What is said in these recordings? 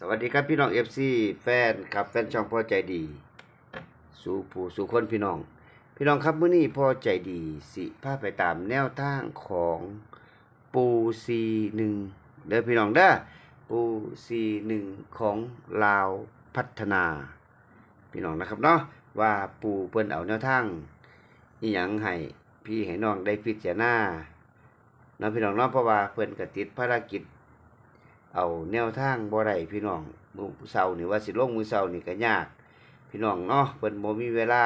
สวัสดีครับพี่น้องเอฟซีแฟนครับแฟนช่องพ่อใจดี สู่ผู้สู่คนพี่น้อง พี่น้องครับมื้อนี้พ่อใจดีสิพาไปตามแนวทางของปูซีหนึ่งเด้อพี่น้องเด้อปูซีหนึ่งของลาวพัฒนา พี่น้องนะครับเนาะว่าปูเปิ้นเอาแนวทางอีหยังให้พี่ให้น้องได้พิจารณาเนาะพี่น้องเนาะเพราะว่าเพิ่นก็ติดภารกิจ เอาแนวทางบ่ได้พี่น้องมือเช้านี่ว่าสิลงมือเช้านี่ก็ยาก พี่น้องเนาะเพิ่นบ่มีเวลา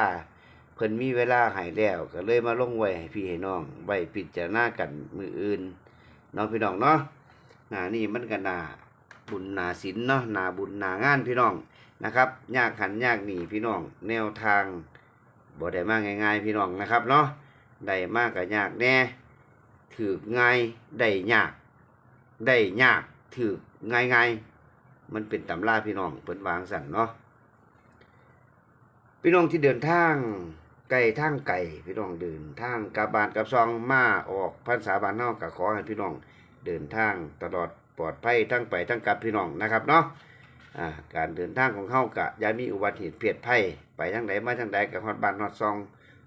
เพิ่นมีเวลาให้แล้ว ก็เลยมาลงไว้ให้พี่ให้น้องไว้พิจารณากันมืออื่นเนาะพี่น้องเนาะหน้านี่มันก็น่าบุญนาศีลเนาะนาบุญนางานพี่น้องนะครับ ยากขันยากหนีพี่น้อง แนวทางบ่ได้มาง่าย ๆ พี่น้องนะครับเนาะได้มากก็ยากแน่ถือง่ายได้ยากได้ยาก ถือง่ายง่ายๆ มันเป็นตำราพี่น้องเพิ่นวางสั่นเนาะพี่น้องที่เดินทางไกลทางไกลพี่น้องเดินทางกับบานกับซองมาออกพรรษาบานนอกก็ขอให้พี่น้องเดินทางตลอดปลอดภัยทั้งไปทั้งกลับพี่น้องนะครับเนาะการเดินทางของเฮากะยามีอุบัติเหตุเพียดภัยไปทางใดมาทางใดก็ฮอดบานฮอดซอง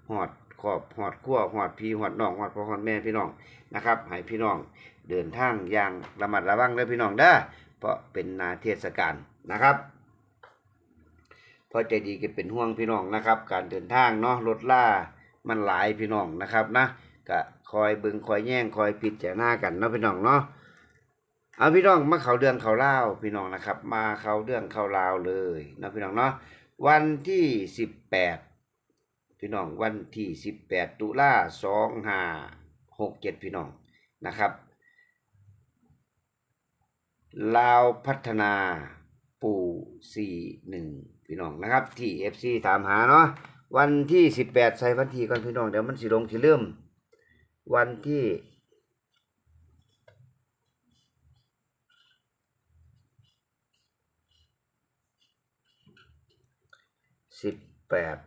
ฮอด ขอบฮอดครัวฮอดพี่ฮอดน้องฮอดพ่อฮอดแม่พี่น้องนะครับให้พี่น้องเดินทางอย่างระมัดระวังเลยพี่น้องเด้อเพราะเป็นนาเทศกาลนะครับเพราะใจดีก็เป็นห่วงพี่น้องนะครับ การเดินทางเนาะรถล่ามันหลายพี่น้องนะครับนะก็คอยบึงคอยแย่งคอยพิดจารณากันเนาะพี่น้องเนาะเอาพี่น้องมาเขาเรื่องเขาเล่าพี่น้องนะครับ มาเขาเรื่องเขาลาวเลยเนาะพี่น้องเนาะวันที่สิบแปด พี่น้องวันที่สิบแปดตุลาสองห้าหกเจ็ดพี่น้องนะครับ ลาวพัฒนาปู่สี่หนึ่งพี่น้องนะครับ ที่เอฟซีถามหาเนาะวันที่สิบแปดใส่วันที่ก่อนพี่น้องเดี๋ยวมันสิลงที่เริ่ม วันที่สิบแปด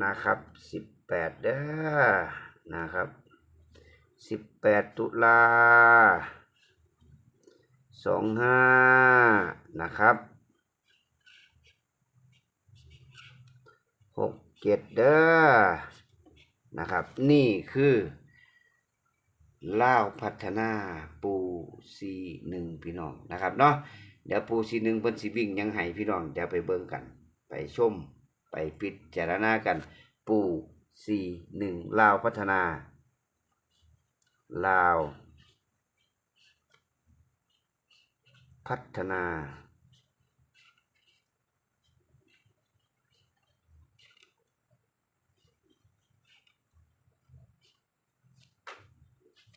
นะครับสิบแปดเด้อนะครับสิบแปดตุลาสองห้านะครับหกเจ็ดเด้อนะครับ นี่คือล่าวพัฒนาปูซีหนึ่งพี่น้องนะครับเนาะเดี๋ยวปูซีหนึ่งเพิ่นสิวิ่งยังไห้พี่น้องเดี๋ยวไปเบิ่งกัน ไปชม ไปพิจารณากัน ปูซีหนึ่งลาวพัฒนา ลาว พัฒนา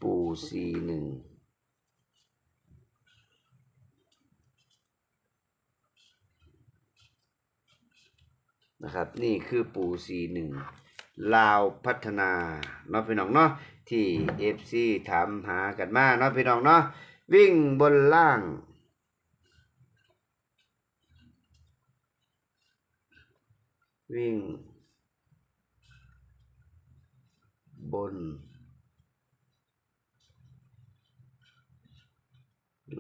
ปูซีหนึ่ง นะครับ นี่คือปูซีหนึ่งลาวพัฒนาเนาะพี่น้องเนาะที่เอฟซีถามหากันมาเนาะพี่น้องเนาะวิ่งบนล่างวิ่ง บน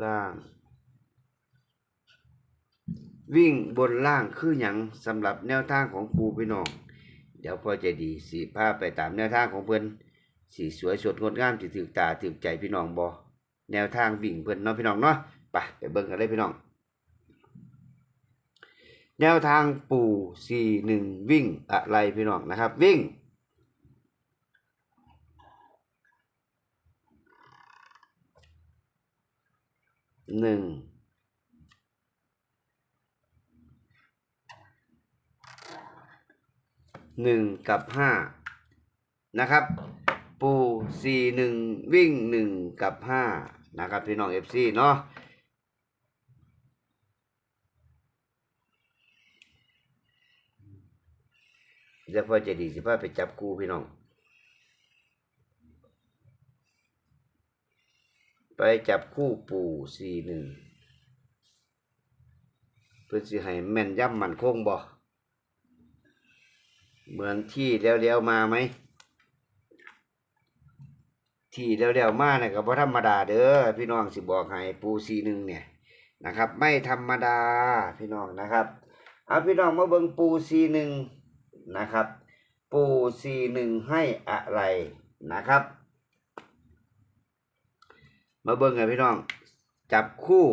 ล่าง วิ่งบนล่างคืออย่างสำหรับแนวทางของปูพี่น้อง เดี๋ยวพอใจดีสีพาไปตามแนวทางของเพิ่อนสีสวยสดงดงามสิถึกตาถึกใจพี่น้องบ่แนวทางวิ่งเพิ่อนเนาะพี่น้องเนาะไปไปเบิ่งกันเลยพี่น้อง แนวทางปู่สี่หนึ่งวิ่งอะไรพี่น้องนะครับ วิ่งหนึ่ง หนึ่งกับห้านะครับ ปูสี่หนึ่งวิ่งหนึ่งกับห้านะครับพี่น้องเอฟซีเนาะเดี๋ยวพ่อจะดีสิพ่อไปจับกูพี่น้อง ไปจับคู่ปู่สี่หนึ่งเพื่อสิให้แม่นย่ำมันคงบ่ เหมือนที่แล้วแล้วๆมาไหม ที่แล้วแล้วๆมาเนี่ยก็บ่ธรรมดาเด้อพี่น้องสิบอกให้ปูสี่หนึ่งเนี่ยนะครับ ไม่ธรรมดาพี่น้องนะครับเอาพี่น้องมาเบิ่งปูซีหนึ่งนะครับ ปูซีหนึ่งให้อะไรนะครับ มาเบิ่งกันพี่น้องจับคู่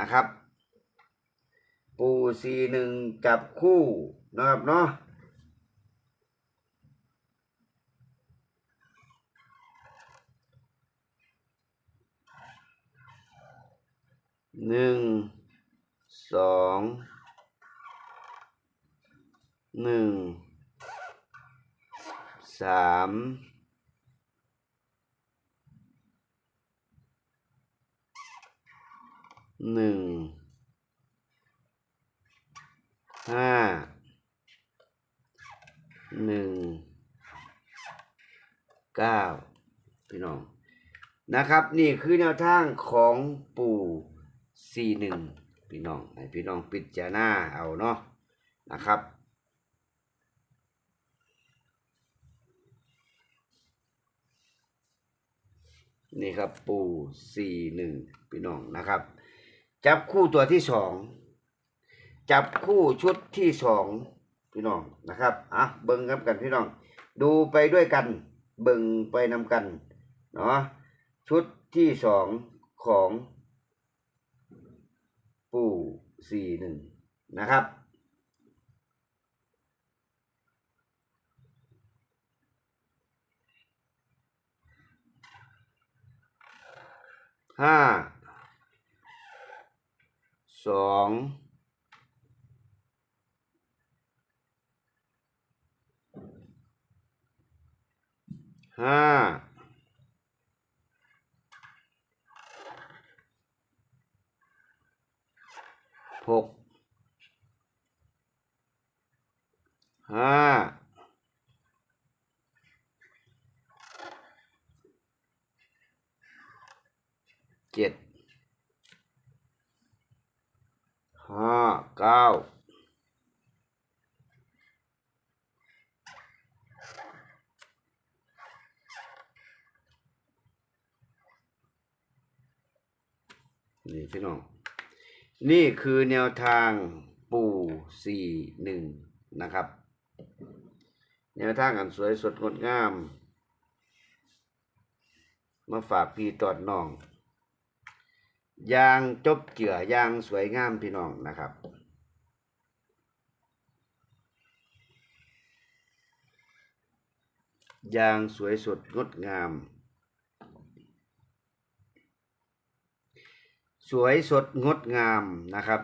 นะครับ ปูซีหนึ่งจับคู่นะครับเนาะ หนึ่งสองหนึ่งสามหนึ่งห้าหนึ่งเก้าพี่น้องนะครับ นี่คือแนวทางของปู่ สี่หนึ่งพี่น้องให้พี่น้องพิดจารณาเอาเนาะนะครับนี่ครับปูสี่หนึ่งพี่น้องนะครับ จับคู่ตัวที่สองจับคู่ชุดที่สองพี่น้องนะครับอะเบิ่งกันกันพี่น้อง ดูไปด้วยกัน เบิ่งไปนำกันเนาะชุดที่สองของ ปู่สี่หนึ่งนะครับ ห้า สอง ห้า หกห้าเจ็ดห้าเก้านี่พี่น้อง นี่คือแนวทางปู่สี่หนึ่งนะครับ แนวทางอันสวยสดงดงาม มาฝากพี่ตอดน้องยางจบเจือยางสวยงามพี่น้องนะครับ ยางสวยสดงดงาม สวยสดงดงามนะครับ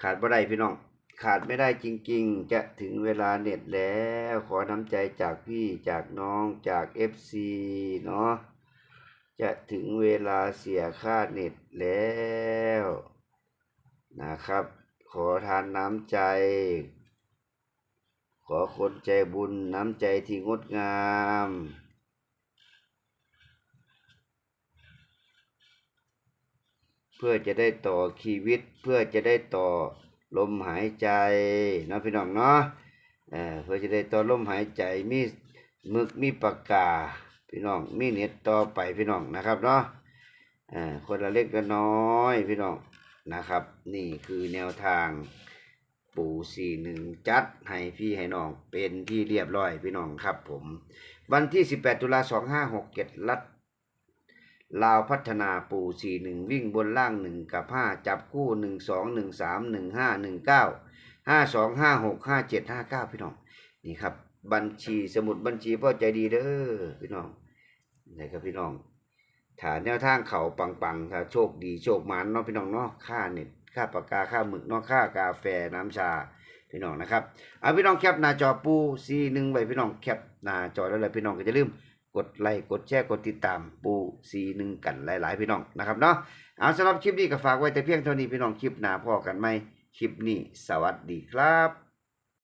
ขาดบ่ได้พี่น้อง ขาดไม่ได้จริง ๆ จะถึงเวลาเน็ตแล้ว ขอน้ำใจจากพี่จากน้องจาก FC เนาะจะถึงเวลาเสียค่าเน็ตแล้วนะครับ ขอทานน้ำใจ ขอคนใจบุญน้ำใจที่งดงาม เพื่อจะได้ต่อชีวิต เพื่อจะได้ต่อลมหายใจเนาะพี่น้องเนาะเออเพื่อจะได้ต่อลมหายใจมีมึกมีปากกาพี่น้องมีเน็ตต่อไปพี่น้องนะครับเนาะเออคนละเล็กละน้อยพี่น้องนะครับ นี่คือแนวทางปู่สี่หนึ่งจัดให้พี่ให้น้องเป็นที่เรียบร้อยพี่น้องครับผม วันที่ 18 ตุลา2567รัฐ ลาวพัฒนาปู่สี่หนึ่งวิ่งบนล่างหนึ่งกับห้าจับคู่หนึ่งสองหนึ่งสามหนึ่งห้าหนึ่งเก้าห้าสองห้าหกห้าเจ็ดห้าเก้าพี่น้องนี่ครับ บัญชีสมุดบัญชีพ่อใจดีเด้อพี่น้องนี่ครับพี่น้องฐานแนวทางเขาปังๆถ้าโชคดีโชคหมันเนาะพี่น้องเนาะค่าเน็ตค่าปากกาค่าหมึกเนาะค่ากาแฟน้ำชาพี่น้องนะครับเอาพี่น้องแคปหน้าจอปูซีหนึ่งไว้พี่น้องแคปหน้าจอแล้วเลยพี่น้องก็จะลืม กดไลค์กดแชร์กดติดตามปูซีหนึ่งกันหลาย ๆ พี่น้องนะครับเนาะเอาสำหรับคลิปนี้ก็ฝากไว้แต่เพียงเท่านี้พี่น้องคลิปหน้าพอกันไหมคลิปนี้สวัสดีครับ